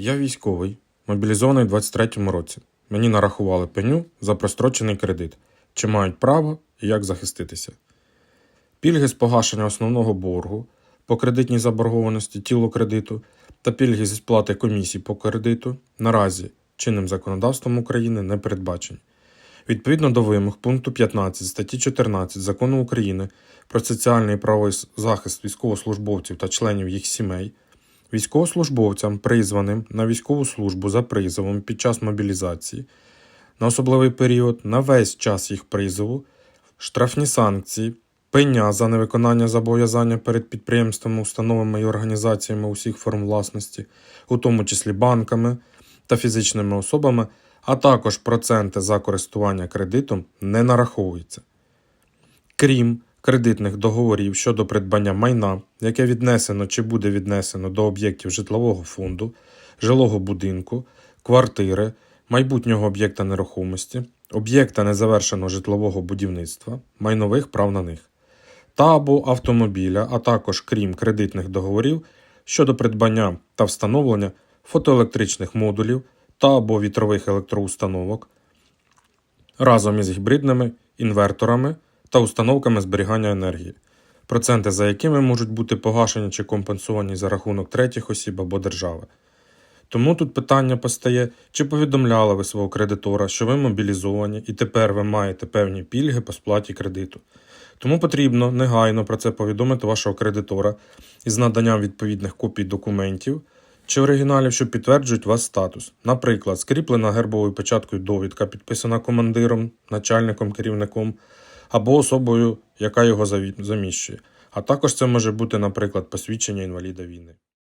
Я військовий, мобілізований у 23-му році. Мені нарахували пеню за прострочений кредит. Чи мають право і як захиститися? Пільги з погашення основного боргу по кредитній заборгованості тілу кредиту та пільги зі сплати комісій по кредиту наразі чинним законодавством України не передбачені. Відповідно до вимог пункту 15 статті 14 Закону України про соціальний і правовий захист військовослужбовців та членів їх сімей, військовослужбовцям, призваним на військову службу за призовом під час мобілізації, на особливий період, на весь час їх призову, штрафні санкції, пеня за невиконання зобов'язання перед підприємствами, установами і організаціями усіх форм власності, у тому числі банками та фізичними особами, а також проценти за користування кредитом не нараховуються. Крім кредитних договорів щодо придбання майна, яке віднесено чи буде віднесено до об'єктів житлового фонду, жилого будинку, квартири, майбутнього об'єкта нерухомості, об'єкта незавершеного житлового будівництва, майнових прав на них, та або автомобіля, а також крім кредитних договорів щодо придбання та встановлення фотоелектричних модулів та або вітрових електроустановок разом із гібридними інверторами та установками зберігання енергії, проценти за якими можуть бути погашені чи компенсовані за рахунок третіх осіб або держави. Тому тут питання постає, чи повідомляли ви свого кредитора, що ви мобілізовані і тепер ви маєте певні пільги по сплаті кредиту. Тому потрібно негайно про це повідомити вашого кредитора із наданням відповідних копій документів чи оригіналів, що підтверджують ваш статус. Наприклад, скріплена гербовою печаткою довідка, підписана командиром, начальником, керівником або особою, яка його заміщує. А також це може бути, наприклад, посвідчення інваліда війни.